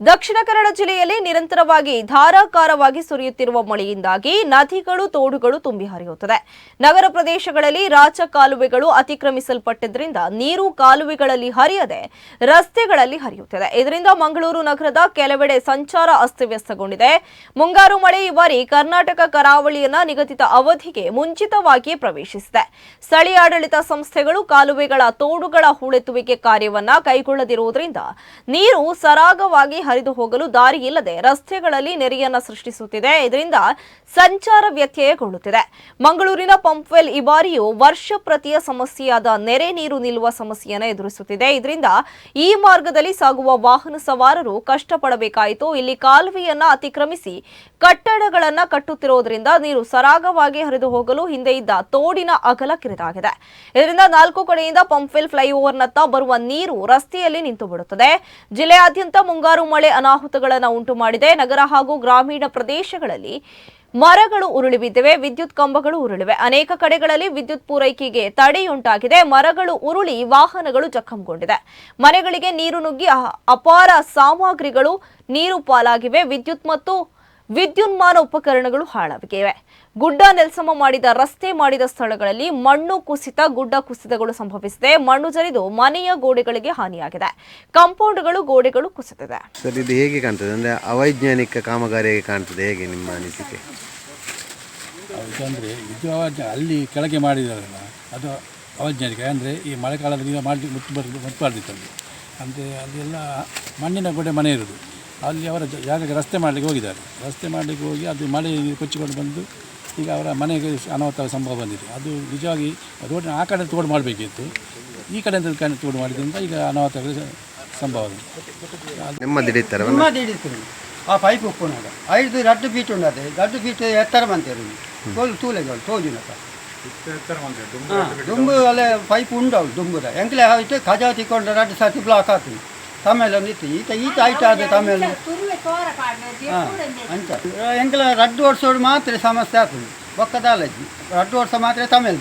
ದಕ್ಷಿಣ ಕನ್ನಡ ಜಿಲ್ಲೆಯಲ್ಲಿ ನಿರಂತರವಾಗಿ ಧಾರಾಕಾರವಾಗಿ ಸುರಿಯುತ್ತಿರುವ ಮಳೆಯಿಂದಾಗಿ ನದಿಗಳು, ತೋಡುಗಳು ತುಂಬಿ ಹರಿಯುತ್ತದೆ. ನಗರ ಪ್ರದೇಶಗಳಲ್ಲಿ ರಾಜ ಕಾಲುವೆಗಳು ಅತಿಕ್ರಮಿಸಲ್ಪಟ್ಟಿದ್ದರಿಂದ ನೀರು ಕಾಲುವೆಗಳಲ್ಲಿ ಹರಿಯದೆ ರಸ್ತೆಗಳಲ್ಲಿ ಹರಿಯುತ್ತಿದೆ. ಇದರಿಂದ ಮಂಗಳೂರು ನಗರದ ಕೆಲವೆಡೆ ಸಂಚಾರ ಅಸ್ತವ್ಯಸ್ತಗೊಂಡಿದೆ. ಮುಂಗಾರು ಮಳೆ ಈ ಬಾರಿ ಕರ್ನಾಟಕ ಕರಾವಳಿಯನ್ನ ನಿಗದಿತ ಅವಧಿಗೆ ಮುಂಚಿತವಾಗಿ ಪ್ರವೇಶಿಸಿದೆ. ಸ್ಥಳೀಯ ಆಡಳಿತ ಸಂಸ್ಥೆಗಳು ಕಾಲುವೆಗಳ ತೋಡುಗಳ ಹೂಳೆತ್ತುವಿಕೆ ಕಾರ್ಯವನ್ನ ಕೈಗೊಳ್ಳದಿರುವುದರಿಂದ ನೀರು ಸರಾಗವಾಗಿ ಹರಿದು ಹೋಗಲು ದಾರಿ ಇಲ್ಲದೆ ರಸ್ತೆಗಳಲ್ಲಿ ನೆರೆಯನ್ನ ಸೃಷ್ಟಿಸುತ್ತಿದೆ. ಇದರಿಂದ ಸಂಚಾರ ವ್ಯತ್ಯಯಗೊಳ್ಳುತ್ತಿದೆ. ಮಂಗಳೂರಿನ ಪಂಪ್ವೆಲ್ ಈ ಬಾರಿಯೂ ವರ್ಷ ಪ್ರತಿಯ ಸಮಸ್ಯೆಯಾದ ನೆರೆ ನೀರು ನಿಲ್ಲುವ ಸಮಸ್ಯೆಯನ್ನು ಎದುರಿಸುತ್ತಿದೆ. ಇದರಿಂದ ಈ ಮಾರ್ಗದಲ್ಲಿ ಸಾಗುವ ವಾಹನ ಸವಾರರು ಕಷ್ಟಪಡಬೇಕಾಯಿತು. ಇಲ್ಲಿ ಕಾಲುವೆಯನ್ನ ಅತಿಕ್ರಮಿಸಿ ಕಟ್ಟಡಗಳನ್ನ ಕಟ್ಟುತ್ತಿರುವುದರಿಂದ ನೀರು ಸರಾಗವಾಗಿ ಹರಿದು ಹೋಗಲು ಹಿಂದೆ ಇದ್ದ ತೋಡಿನ ಅಗಲ ಕಿರಿದಾಗಿದೆ. ಇದರಿಂದ ನಾಲ್ಕು ಕಡೆಯಿಂದ ಪಂಪ್ವೆಲ್ ಫ್ಲೈಓವರ್ನತ್ತ ಬರುವ ನೀರು ರಸ್ತೆಯಲ್ಲಿ ನಿಂತು ಬಿಡುತ್ತದೆ ಜಿಲ್ಲೆಯಾದ್ಯಂತ ಮುಂಗಾರು ಮಳೆ ಅನಾಹುತಗಳನ್ನು ಉಂಟು ಮಾಡಿದೆ. ನಗರ ಹಾಗೂ ಗ್ರಾಮೀಣ ಪ್ರದೇಶಗಳಲ್ಲಿ ಮರಗಳು ಉರುಳಿ ಬಿದ್ದಿವೆ, ವಿದ್ಯುತ್ ಕಂಬಗಳು ಉರುಳಿವೆ. ಅನೇಕ ಕಡೆಗಳಲ್ಲಿ ವಿದ್ಯುತ್ ಪೂರೈಕೆಗೆ ತಡೆಯುಂಟಾಗಿದೆ. ಮರಗಳು ಉರುಳಿ ವಾಹನಗಳು ಜಖಂಗೊಂಡಿದೆ. ಮನೆಗಳಿಗೆ ನೀರು ನುಗ್ಗಿ ಅಪಾರ ಸಾಮಗ್ರಿಗಳು ನೀರು ಪಾಲಾಗಿವೆ. ವಿದ್ಯುತ್ ಮತ್ತು ವಿದ್ಯುನ್ಮಾನ ಉಪಕರಣಗಳು ಹಾಳಾಗಿವೆ. ಗುಡ್ಡ ನೆಲಸಮ ಮಾಡಿದ ರಸ್ತೆ ಮಾಡಿದ ಸ್ಥಳಗಳಲ್ಲಿ ಮಣ್ಣು ಕುಸಿತ ಗುಡ್ಡ ಕುಸಿತಗಳು ಸಂಭವಿಸಿದೆ. ಮಣ್ಣು ಜರಿದು ಮನೆಯ ಗೋಡೆಗಳಿಗೆ ಹಾನಿಯಾಗಿದೆ. ಕಾಂಪೌಂಡ್ಗಳು ಗೋಡೆಗಳು ಕುಸಿತಿದೆ ಸರ್ ಇದು ಹೇಗೆ ಕಾಣ್ತದೆ? ಅಂದರೆ ಅವೈಜ್ಞಾನಿಕ ಕಾಮಗಾರಿಯಾಗಿ ಕಾಣ್ತದೆ ಹೇಗೆ ನಿಮ್ಮ ಅನಿಸಿಕೆ? ಅಂದರೆ ಇದು ಅಲ್ಲಿ ಕೆಳಗೆ ಮಾಡಿದಾರಲ್ಲ ಅದು ಅವೈಜ್ಞಾನಿಕ. ಅಂದರೆ ಈ ಮಳೆಗಾಲದಲ್ಲಿ ಮಾಡಿ ಮುಟ್ಟಬಾರ್ದಿತ್ತು ಅಲ್ಲಿ ಅಂದರೆ ಅಲ್ಲೆಲ್ಲ ಮಣ್ಣಿನ ಗೋಡೆ ಮನೆ ಇರೋದು. ಅಲ್ಲಿ ಅವರ ಜಾಗಕ್ಕೆ ರಸ್ತೆ ಮಾಡಲಿಕ್ಕೆ ಹೋಗಿದ್ದಾರೆ. ರಸ್ತೆ ಮಾಡಲಿಕ್ಕೆ ಹೋಗಿ ಅದು ಮಳೆ ಕೊಚ್ಚಿಕೊಂಡು ಬಂದು ಈಗ ಅವರ ಮನೆಗೆ ಅನಾಹುತ ಸಂಭವ ಬಂದಿದೆ. ಅದು ನಿಜವಾಗಿ ರೋಡಿನ ಆ ಕಡೆ ತೋಡು ಮಾಡಬೇಕಿತ್ತು. ಈ ಕಡೆ ತೋಡು ಮಾಡಿದ್ರಿಂದ ಈಗ ಅನಾಹುತ ಸಂಭವ ಆ ಪೈಪ್ ಉಪ್ಪುನಾಗ ಐದು ರಡ್ಡು ಫೀಟ್ ಉಂಡದೆ ರಡ್ಡು ಫೀಟ್ ಎತ್ತರ ಬಂತೇರು ತೋಲು ತೂಲೆಗಳು ತೋಜಿನ ದುಂಬು ಅಲ್ಲೇ ಪೈಪ್ ಉಂಡವು ದುಂಬುದ. ಎಂಕ್ಲೆ ಆಯ್ತು ಖಜಾ ತಿಕ್ಕೊಂಡು ರಡ್ಡ್ ಸರ್ತಿ ಬ್ಲಾಕ್ ಹಾಕಿ ತಮೇಲೆ ಇತ್ತು. ಈತ ಈತ ಆಯ್ತು ಆದ ತಮೇಲೆ ಹಾಂ ಅಂತ. ಎಂಕಲ ರಡ್ಡು ವರ್ಷ ಮಾತ್ರ ಸಮಸ್ಯೆ ಆಗ್ತದೆ. ಬೊಕ್ಕದಾಲಜ್ಜಿ ರಡ್ಡು ವರ್ಷ ಮಾತ್ರ ತಮೇಲೆ